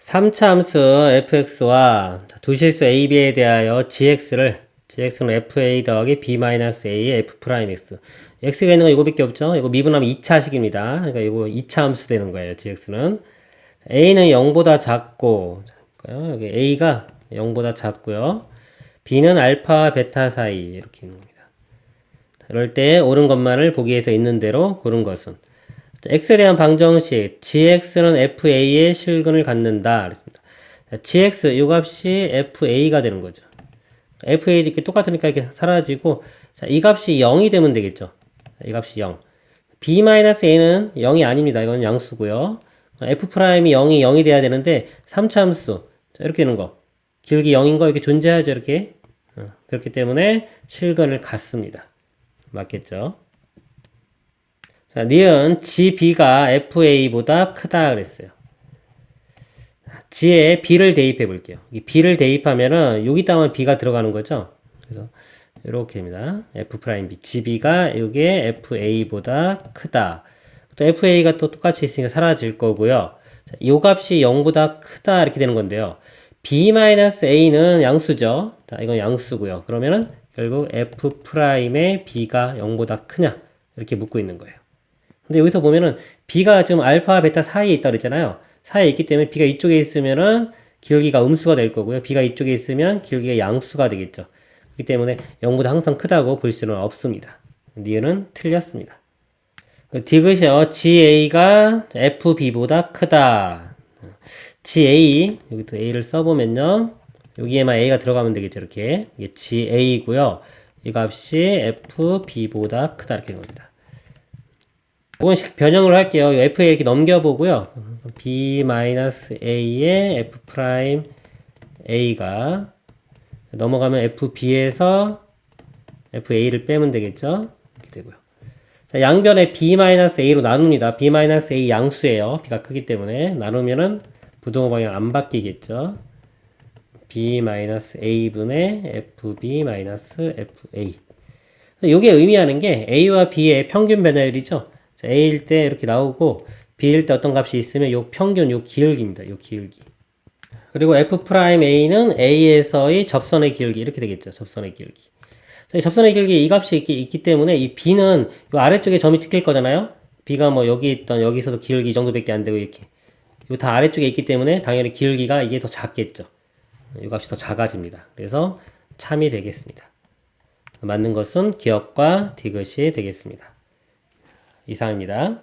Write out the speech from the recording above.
3차 함수 fx와 두실수 ab에 대하여 gx를 gx는 fa 더하기 b-a의 f'x x가 있는 건 이거밖에 없죠. 이거 미분하면 2차식입니다. 그러니까 이거 2차 함수 되는 거예요. gx는 a는 0보다 작고? 여기 a가 0보다 작고요. b는 알파 베타 사이 이렇게 있는 겁니다. 이럴 때 옳은 것만을 보기 위해서 있는 대로 고른 것은 대한 방정식 gx는 fa의 실근을 갖는다 그랬습니다. 자, gx 이 값이 fa가 되는 거죠. fa 이렇게 똑같으니까 이렇게 사라지고 자, 이 값이 0이 되면 되겠죠. 이 값이 0. b-a는 0이 아닙니다. 이건 양수고요. f'이 0이 0이 돼야 되는데 3참수 자, 이렇게 되는 거 길기 0인 거 이렇게 존재하죠. 이렇게 어, 그렇기 때문에 실근을 갖습니다. 맞겠죠? 자, 니은 GB가 FA보다 크다 그랬어요. G에 B를 대입해 볼게요. 이 B를 대입하면은 여기다만 B가 들어가는 거죠. 그래서 이렇게입니다. F'B, GB가 이게 FA보다 크다. 또 FA가 또 똑같이 있으니까 사라질 거고요. 자, 이 값이 0보다 크다 이렇게 되는 건데요. B-A는 양수죠. 자, 이건 양수고요. 그러면은 결국 F'의 B가 0보다 크냐 이렇게 묻고 있는 거예요. 근데 여기서 보면은 B가 지금 알파, 베타 사이에 있다 그랬잖아요. 사이에 있기 때문에 B가 이쪽에 있으면은 기울기가 음수가 될 거고요. B가 이쪽에 있으면 기울기가 양수가 되겠죠. 그렇기 때문에 0보다 항상 크다고 볼 수는 없습니다. 니은은 틀렸습니다. 디귿이요. GA가 FB보다 크다. GA, 여기도 A를 써보면요. 여기에만 A가 들어가면 되겠죠. 이렇게. 이게 GA고요. 이 값이 FB보다 크다. 이렇게 겁니다. 이건 식 변형을 할게요. FA 이렇게 넘겨보고요. B-A의 F'A가 넘어가면 FB에서 FA를 빼면 되겠죠. 이렇게 되고요. 자, 양변에 B-A로 나눕니다. B-A 양수예요. B가 크기 때문에 나누면은 부동호 방향 안 바뀌겠죠. B-A분의 FB-FA. 이게 의미하는 게 A와 B의 평균 변화율이죠. 자, A일 때 이렇게 나오고 B일 때 어떤 값이 있으면 요 평균 요 기울기입니다. 요 기울기. 그리고 F'A는 A에서의 접선의 기울기 이렇게 되겠죠. 접선의 기울기. 자, 이 접선의 기울기 이 값이 있기, 있기 때문에 이 B는 요 아래쪽에 점이 찍힐 거잖아요. B가 뭐 여기 있던 여기서도 기울기 이 정도밖에 안 되고 이렇게 요 다 아래쪽에 있기 때문에 당연히 기울기가 이게 더 작겠죠. 이 값이 더 작아집니다. 그래서 참이 되겠습니다. 맞는 것은 기억과 디귿이 되겠습니다. 이상입니다.